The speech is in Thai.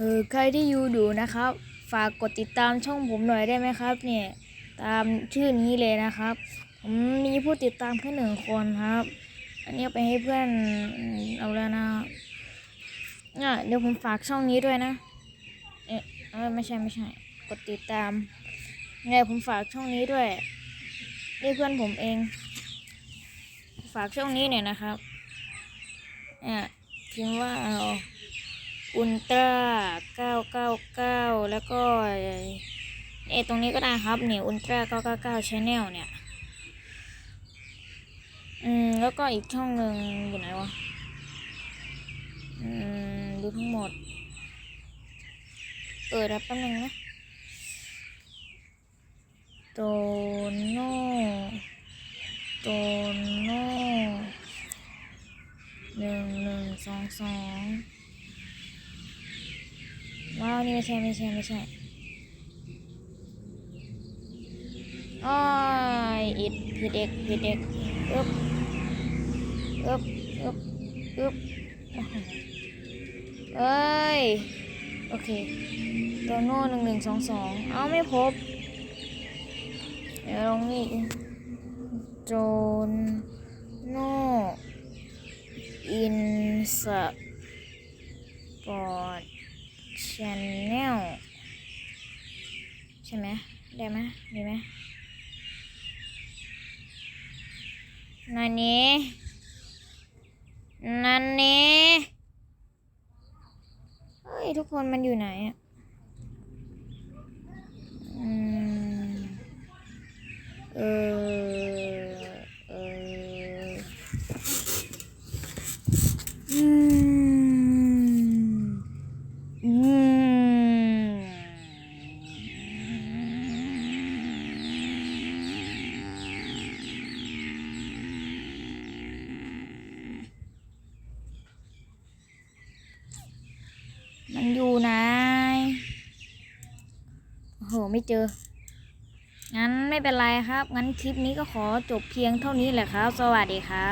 เออใครที่อยู่ดูนะครับ ฝากกดติดตามช่องผมหน่อยได้ไหมครับ เนี่ย ตามชื่อนี้เลยนะครับผมมีผู้ติดตามแค่หนึ่งคนครับ อันนี้เอาไปให้เพื่อนเอาแล้วนะเนี่ยเดี๋ยวผมฝากช่องนี้ด้วยนะ เอ๊ะเอ้ยไม่ใช่ไม่ใช่ กดติดตามไงผมฝากช่องนี้ด้วยนี่เพื่อนผมเอง ฝากช่องนี้หน่อยนะครับเนี่ยพิมพ์ว่าเอา อุลตร้าเก้าเก้าเก้าแล้วก็เอตรงนี้ก็ได้ครับเนี่ยอุลตร้าเก้าเก้าเก้าชแนลเนี่ย อืม แล้วก็อีกช่องหนึ่งอยู่ไหนวะ อืม ดูทั้งหมด เออรับแป๊บนึงนะโตโน่โตโน่หนึ่งหนึ่งสองสอง ว้าวนี่ไม่ใช่ไม่ใช่ไม่ใช่อ้อยอิดผิดเด็กผิดเด็กอึ๊บอึ๊บอึ๊บอึ๊บเอ้ย โอเคโตโน่หนึ่งหนึ่งสองสองเอาไม่พบ เดี๋ยวลองนี่โจนโน่อินสปอร์ต ชแนลใช่ไหมได้ไหมดีไหมนันนี้นันนี้เฮ้ย ทุกคนมันอยู่ไหนอะอืมเออเอออืมอืม มันอยู่ไหนโอ้โหไม่เจอ งั้นไม่เป็นไรครับ งั้นคลิปนี้ก็ขอจบเพียงเท่านี้แหละครับ สวัสดีครับ